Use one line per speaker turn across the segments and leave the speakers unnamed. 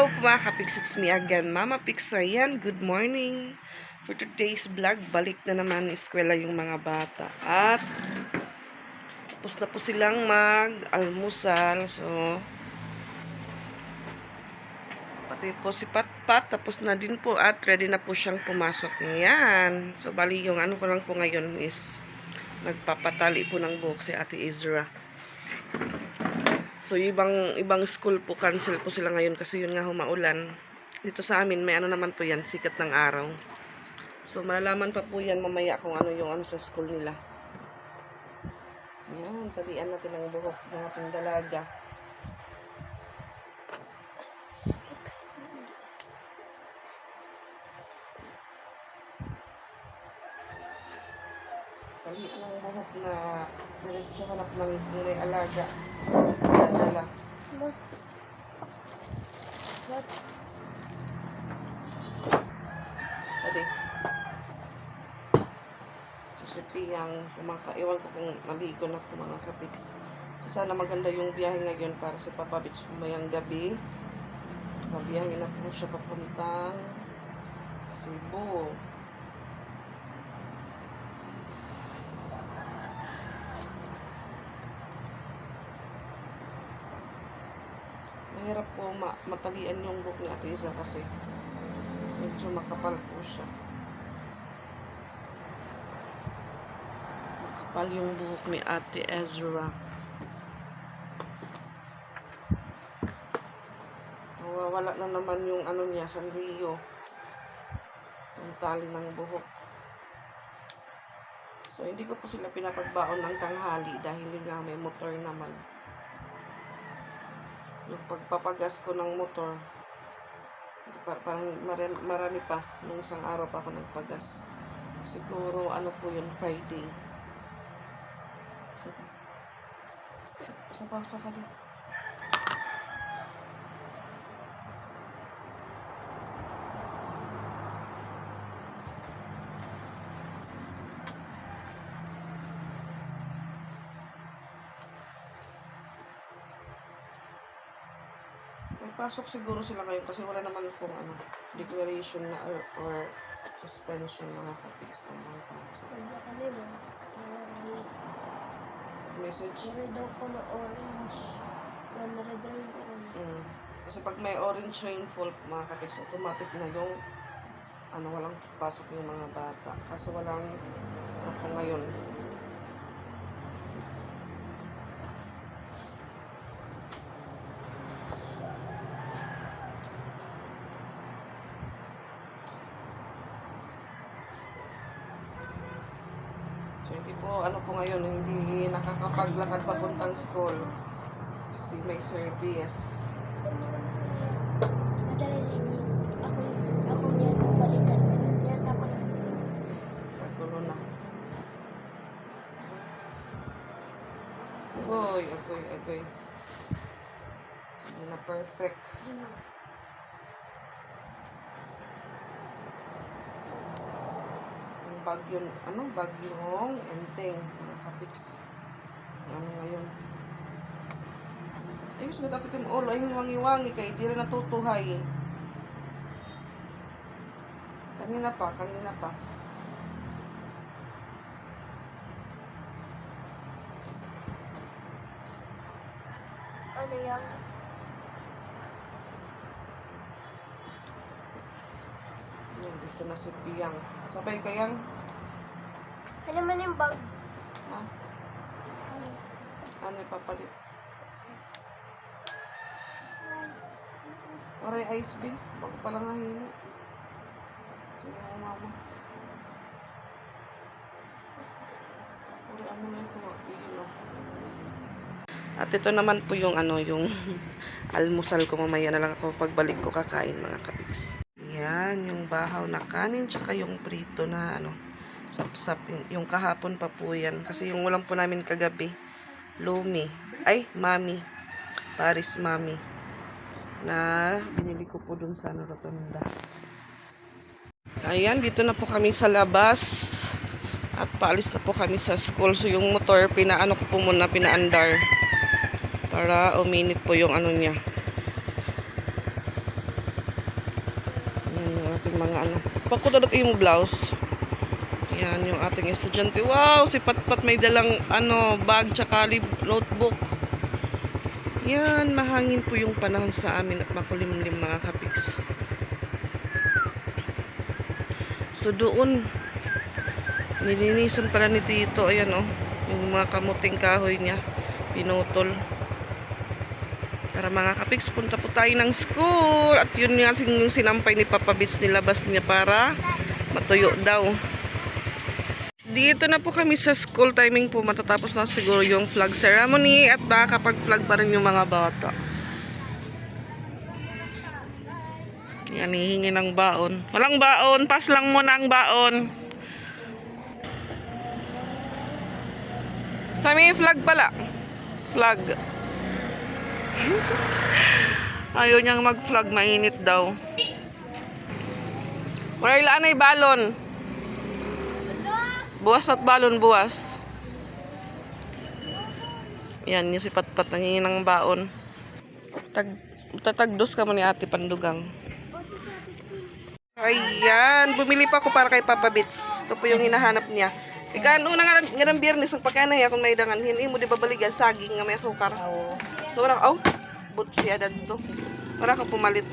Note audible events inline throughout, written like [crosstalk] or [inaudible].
Hello mga kapiks, it's me again, Mama Piksayan. Good morning. For today's vlog, balik na naman eskwela yung mga bata. At tapos na po silang mag-almusal. So, pati po si Patpat, tapos na din po at ready na po siyang pumasok. Yan. So, bali yung ano ko lang po ngayon is nagpapatali po ng buhok si Ate Ezra. So, ibang, ibang school po, cancel po sila ngayon kasi yun nga humaulan. Dito sa amin, may ano naman po yan, sikat ng araw. So, malalaman pa po yan mamaya kung ano yung ano sa school nila. Yan, talian natin ang buhok ng ating dalaga. Talian ang buhok na diretso hanap ng alaga. Dala. Pwede. So, si Piyang, kumaka, iwan ko kung maligo na po mga kapiks. So, sana maganda yung biyahe ngayon para si Papa Beach mamayang gabi. Mabiyahe na po siya papuntang Cebu. Mahirap po ma matalian yung book ni Ate Isa kasi medyo makapal po siya. Makapal yung buhok ni Ate Ezra. Nawawala na naman yung ano niya, Sanrio. Yung tali ng buhok. So, hindi ko po sila pinapagbaon ng tanghali dahil yun nga may motor naman. Yung pagpapagas ko ng motor, par- parang marami, pa. Nung isang araw pa ako nagpagas. Siguro, ano po yun, Friday. Pasa-pasa ka din. May pasok siguro sila ngayon kasi wala naman pong ano, declaration na or, or suspension mga kapis ng mga pasok.
Wala kami? Wala.
Message.
Meron daw ko na orange. Red orange.
Mm. Kasi pag may orange rainfall, mga kapis, automatic na yung ano, walang pasok yung mga bata. Kaso walang ako ngayon. So, hindi po, ano po ngayon, hindi nakakapaglakad papuntang school. Si may service.
Ako, ako niya babalikan. Yan ako na.
Pagulo na. Agoy, agoy, agoy. Hindi na perfect. Yung bagyo, ano, bagyong enteng. Mga kapiks. Ano ngayon? Ayos na dati tim ulo. Ayun wangi-wangi kay di rin natutuhay. Kanina pa, kanina pa.
Ano yan?
Yan, dito na si Piyang. Sabay kayang,
Ano man yung bag?
ha?
Ano?
Ano ipapalit? Aray ice bin. Bago pa lang nahino. Sige mo mama. Aray ano na ito. Ilo. At ito naman po yung ano, yung [laughs] almusal ko mamaya na lang ako pagbalik ko kakain mga kapiks. Yan, yung bahaw na kanin tsaka yung prito na ano, sapsap. Yung kahapon pa po yan. Kasi yung ulam po namin kagabi, lumi. Ay, mami. Paris mami. Na binili ko po dun sa ano, rotunda. Ayan, dito na po kami sa labas. At paalis na po kami sa school. So yung motor, pinaano ko po muna, pinaandar. Para uminit po yung ano niya. ating mga ano. Pakudadot yung blouse. Yan yung ating estudyante. Wow, si Patpat may dalang ano, bag tsaka notebook. Yan, mahangin po yung panahon sa amin at makulimlim mga kapiks. So doon, nilinisan pala ni Tito, ayan oh, yung mga kamuting kahoy niya, pinutol. Para mga kapiks, punta po tayo ng school. At yun nga yung sinampay ni Papa Bits, nilabas niya para matuyo daw. Dito na po kami sa school timing po. Matatapos na siguro yung flag ceremony at makakapag-flag pa rin yung mga bata. Yan, hihingi ng baon. Walang baon. Pass lang muna ang baon. Sa may flag pala. Flag. [laughs] Ayaw niyang mag-flag. Mainit daw. Wala ilaan ay balon. Buwas at balon, buwas. Yan, yung si Patpat nangingi ng baon. Tag, tatagdos ka mo ni ate Pandugang. Ayan, bumili pa ako para kay Papa Bits. Ito po yung hinahanap niya. Ika, una nga, nga ng biyernes, ang pagkanay akong may dangan, hindi mo di babaligan, saging nga may sukar. So, wala, oh, butsi adad to. Wala ka pumalit.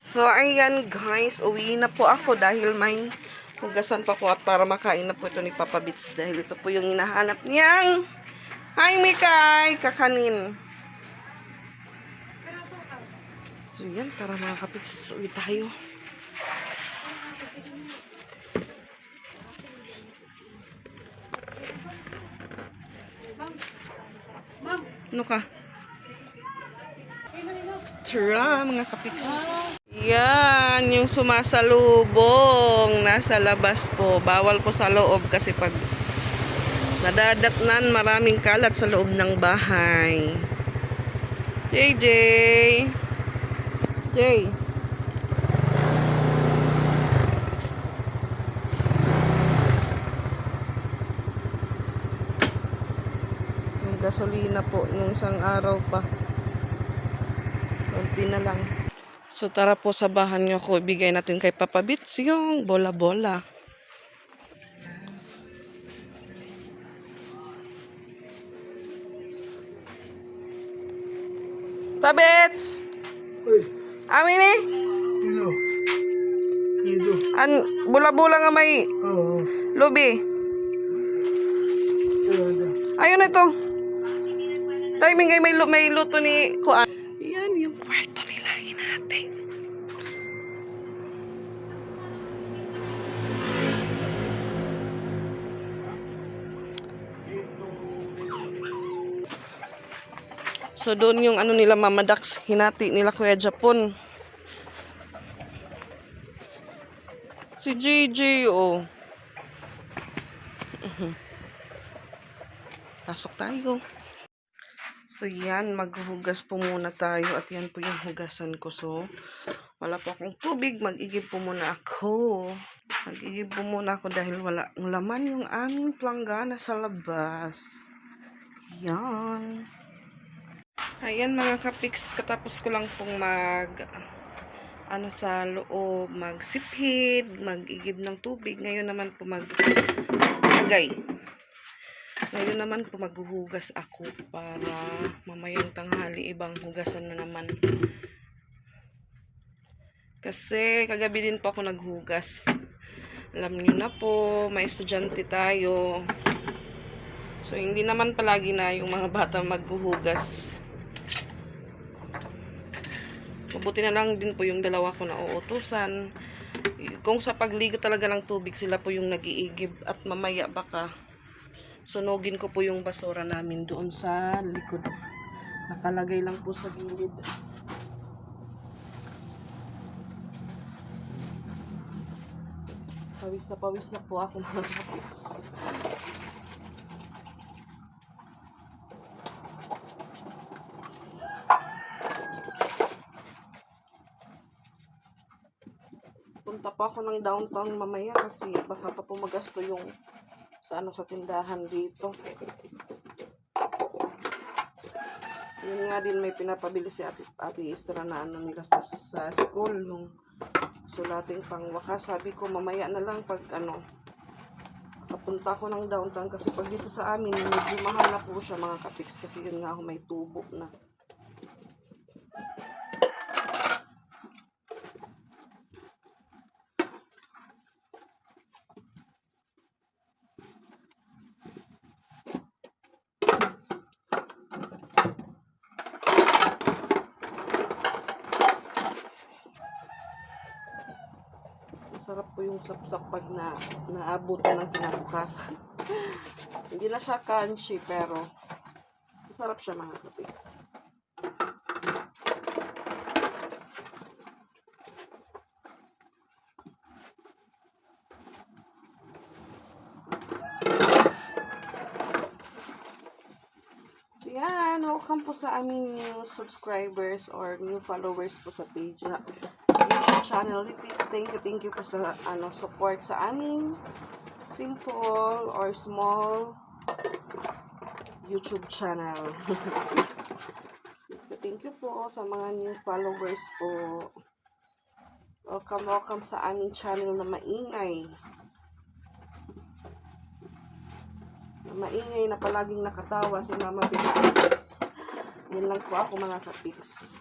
So, ayan guys, uwi na po ako dahil may hugasan pa po at para makain na po ito ni Papa Bits dahil ito po yung hinahanap niyang Hi Mikay! Kakanin. So yan, tara mga kapiks, uwi tayo. Ano ka? Tara mga kapiks. Yan, yung sumasalubong nasa labas po. Bawal po sa loob kasi pag nadadatnan maraming kalat sa loob ng bahay. JJ! Jay! Yung gasolina po, yung isang araw pa. Kunti na lang. So tara po sa bahan niyo ko. Ibigay natin kay Papa Bits yung bola-bola. Pabits!
Uy,
Amin eh!
sino? Dito.
An, bula-bula nga may
Oo.
lubi. Ayun ito. Timing ay may, may luto ni Kuan. Yung kwarto nila natin. So doon yung ano nila Mama Dax, hinati nila Kuya Japon. Si JJ oh. Mhm. Pasok tayo. So yan, maghuhugas po muna tayo at yan po yung hugasan ko. So, wala po akong tubig, mag-igib po muna ako. Mag-igib po muna ako dahil wala ang laman yung aming planggana sa labas. Yan. Ayan mga kapiks, katapos ko lang pong mag ano sa loob, magsipid, mag-igib ng tubig. Ngayon naman po mag agay. Ngayon naman po maghuhugas ako para mamayang tanghali ibang hugasan na naman. Kasi kagabi din po ako naghugas. Alam niyo na po, may estudyante tayo. So hindi naman palagi na yung mga bata maghuhugas. Mabuti na lang din po yung dalawa ko na uutusan. Kung sa pagligo talaga ng tubig, sila po yung nag-iigib at mamaya baka sunugin ko po yung basura namin doon sa likod. Nakalagay lang po sa gilid. Pawis na pawis na po ako mga kapis. Punta pa ako ng downtown mamaya kasi baka pa pumagasto yung sa ano sa tindahan dito. Yun nga din may pinapabili si ate, ate Istra na ano nila sa, sa school nung sulating pang wakas. Sabi ko mamaya na lang pag ano kapunta ko ng downtown kasi pag dito sa amin medyo mahal na po siya mga kapiks kasi yun nga ako may tubo na. Sapsap pag na naabot na ng kinabukasan. [laughs] Hindi na siya crunchy pero masarap siya mga kapiks. Welcome po sa aming new subscribers or new followers po sa page Please, thank you, thank you po sa ano, support sa aming simple or small YouTube channel. [laughs] thank you po sa mga new followers po. Welcome, welcome sa aming channel na maingay. Na maingay na palaging nakatawa si Mama Bix. Yan lang po ako mga kapiks.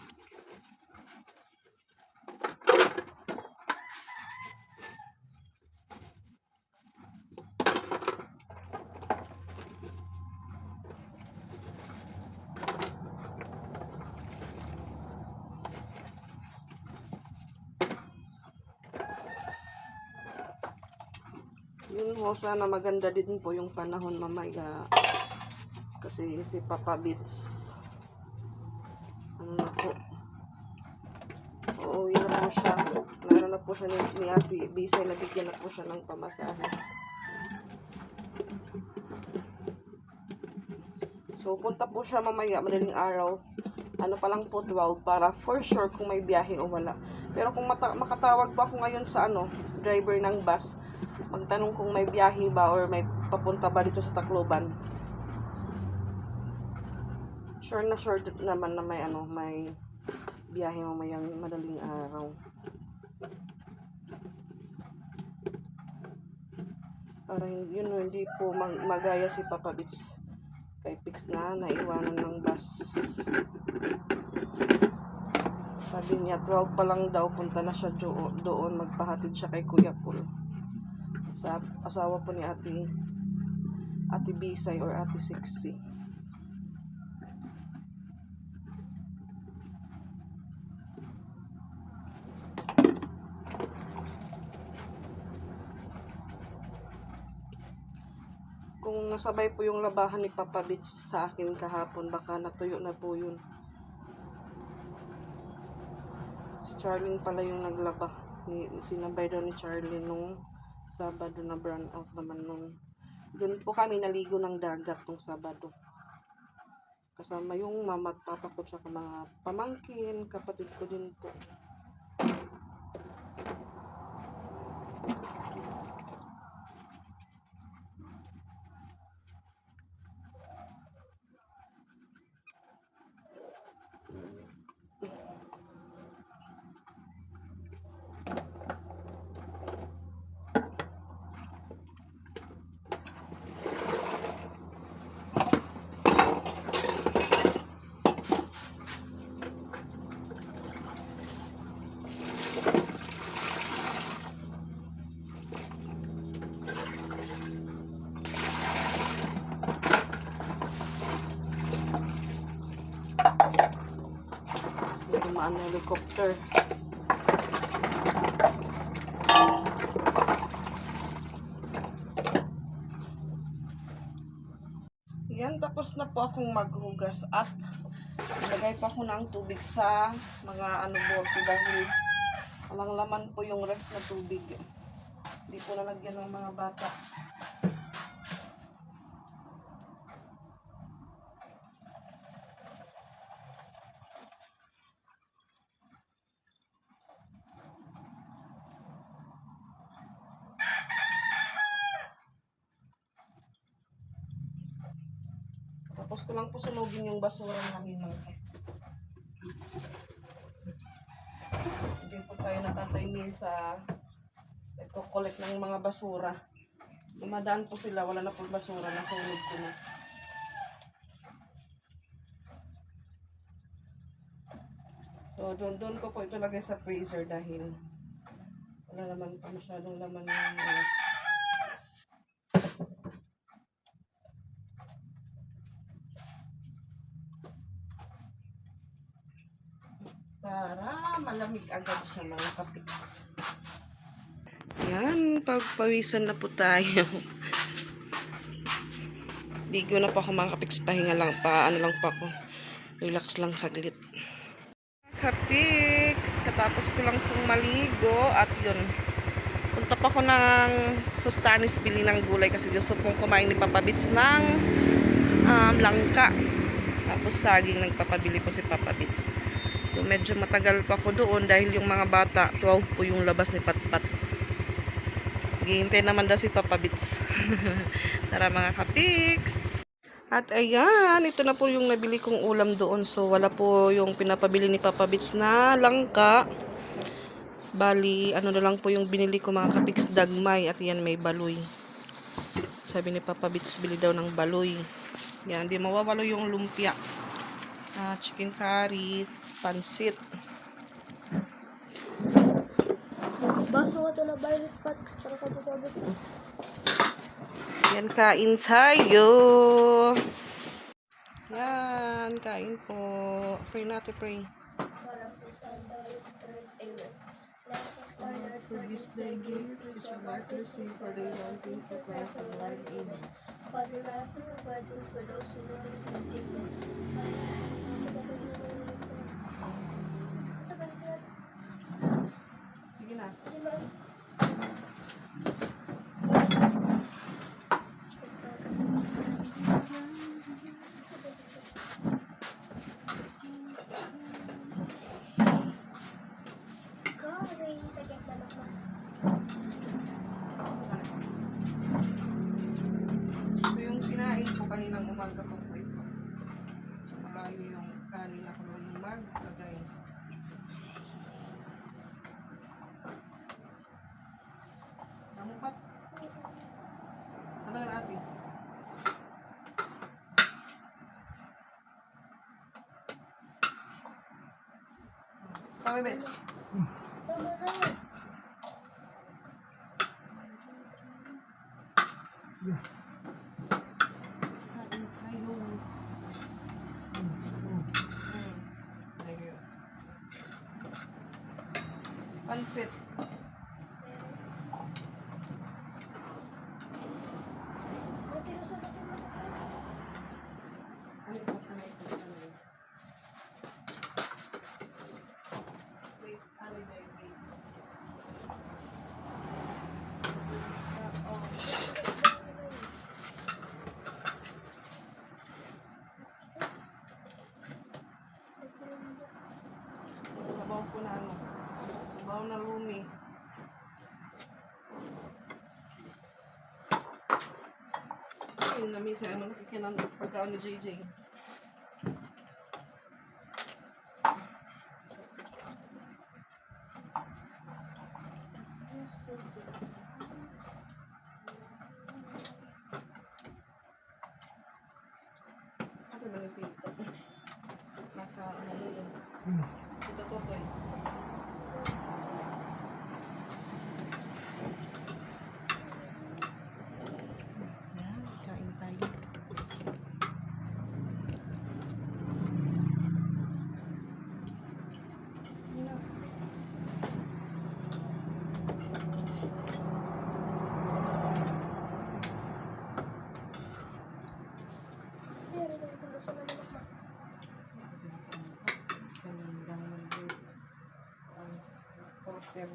Ho, sana maganda din po yung panahon mamaya. Kasi si Papa Bits, ano na po, uuwi na po siya. Meron na po siya ni, ni Ate Bisay, nabigyan na po siya ng pamasahe. So, punta po siya mamaya, madaling araw. Ano pa lang po, 12, para for sure kung may biyahe o wala. Pero kung mata- makatawag pa ako ngayon sa ano, driver ng bus, magtanong kung may biyahe ba or may papunta ba dito sa Tacloban. Sure na sure naman na may ano, may biyahe mamayang madaling araw. Para hin- yun hindi po mag- magaya si Papa Bits kay Pix na naiwanan ng bus. Sabi niya 12 pa lang daw punta na siya do- doon magpahatid siya kay Kuya Paul sa asawa po ni Ate Ate Bisay or Ate Sixy. Kung nasabay po yung labahan ni Papa Bits sa akin kahapon, baka natuyo na po yun. Si Charlene pala yung naglaba. Ni, sinabay daw ni Charlene nung Sabado na brown out naman nun. Doon po kami naligo ng dagat nung Sabado. Kasama yung mama at papa ko tsaka mga pamangkin, kapatid ko din po. May dumaan na helicopter. Yan, tapos na po akong maghugas at nilagay pa ko ng tubig sa mga ano bote dahil walang laman po yung ref na tubig. Hindi po nalagyan ng mga bata. Tapos ko lang po sunugin yung basura namin mga kids. Hindi po tayo natatimil sa collect ng mga basura. Dumadaan po sila, wala na po basura, nasunog ko na. So, doon, doon ko po ito lagay sa freezer dahil wala naman pa masyadong laman ng... Uh, malamig agad siya mga kapiks. Yan, pagpawisan na po tayo. Ligo na po ako mga kapiks, pahinga lang pa, ano lang pa ako. Relax lang saglit. Kapiks, katapos ko lang pong maligo at yun. Punta pa ako ng Fustanis bili ng gulay kasi gusto kong kumain ni Papa Bits ng um, langka. Tapos saging nagpapabili po si Papa Bits. So medyo matagal pa ako doon dahil yung mga bata, 12 po yung labas ni Patpat. Hihintay naman daw si Papa Bits. [laughs] Tara mga kapiks! At ayan, ito na po yung nabili kong ulam doon. So wala po yung pinapabili ni Papa Bits na langka. Bali, ano na lang po yung binili ko mga kapiks, dagmay. At yan may baloy. Sabi ni Papa Bits, bili daw ng baloy. Yan, di mawawalo yung lumpia. Ah, chicken curry, pansit.
Baso ko ito na violet pot. Para ka po sabi.
Yan, kain tayo. Yan, kain po. Pray natin, pray. For this day, give which our heart receive for the anointing for Christ our Lord. Amen.
Father, I pray you for those who need it. Amen.
Sige na. So, yung kinain ko kaninang umaga po po ito. So, malayo yung kanin ako nung maglagay. Namupat. Ano na natin? Kami, Bes. Pansit. Ano ito? Ano ito? Ano ito? Wait, ano ba yung wait? Ah, oh. Sabaw ko na ano. Sabaw na lumi. Yung lamisa, ano nakikinan pagkaon ni JJ. Ano ba ni Tito? Naka, ano yun? Tito Totoy. Yan, kain tayo. Sino? Gandang ng ang porter.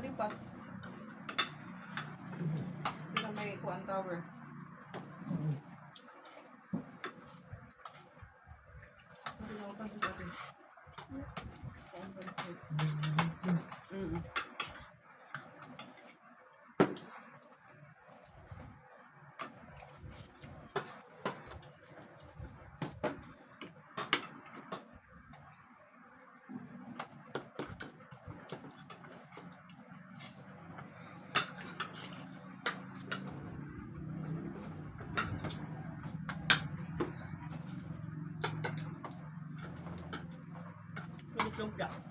Lipas. Dito may kuan tower. Dito na ako dito. Kuan pansit. Mm.
Itlog siya. Pasok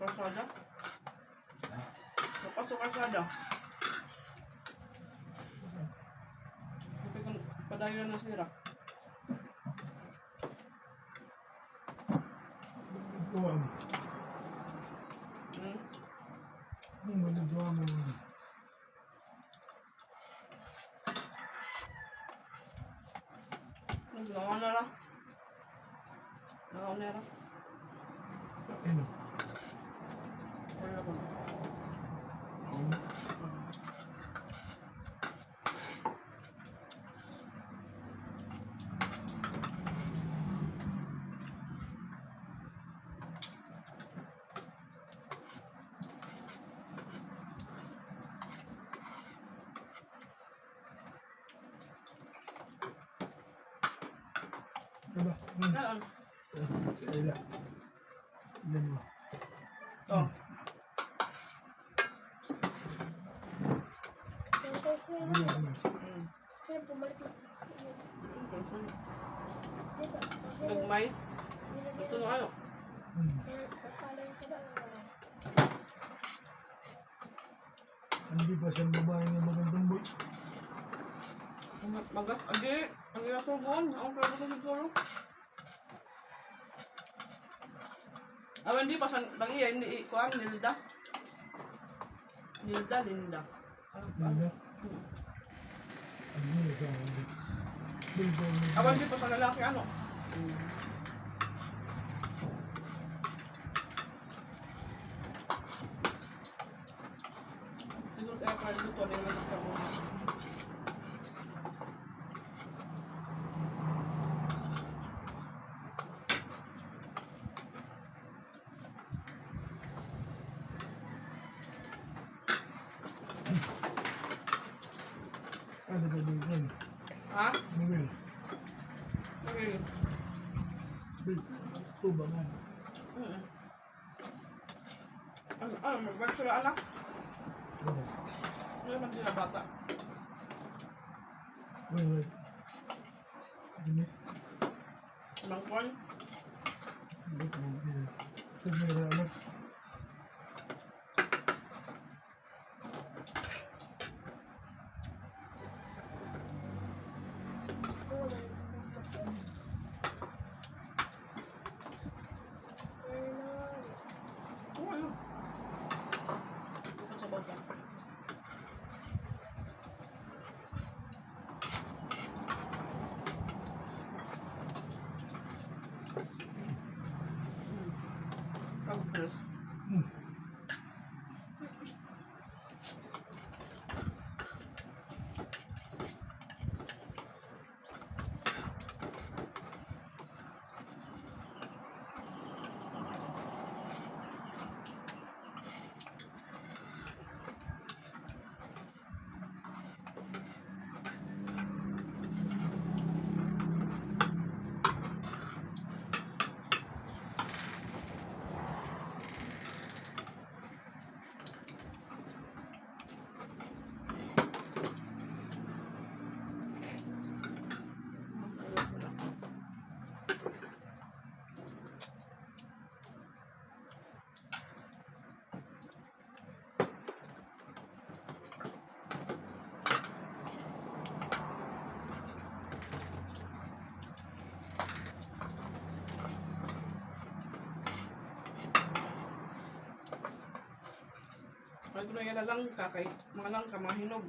kalsada. Pasok kalsada. Tapi kan padayon na sira.
Tuwan.
Hmm?
Ang magagawa mo.
Naglawan na lang. Nagaw na lang.
Ano?
Wala ko.
Ang Diba? Hmm.
Yan.
Sa ila. Ilan mo?
Oh.
Na.
Na. Diba?
Nagmay. Ito na
na.
Hindi pa sa babae nga magandang boy.
Magas. Agi. Agi na subuan. Ang pwede ko siguro. Ah, hindi pa sa lang iya, hindi kuan Nilda. Nilda, Linda. Ano pa?
Hindi. Ano yun sa hindi. Hindi ko
Ah, hindi pa sa lalaki ano? Siguro kaya pa dito may mga mo.
Ano ba din yun?
Ha?
Miguel.
Okay.
Bil. Tuba nga.
Mm. Ano, ano, magbalik sila anak?
Ano?
Ano naman sila bata?
Wait, wait. Ano?
Ilang kuwan?
Wait, wait, wait. Pag
Pag na lang kakay, mga lang kamahinog.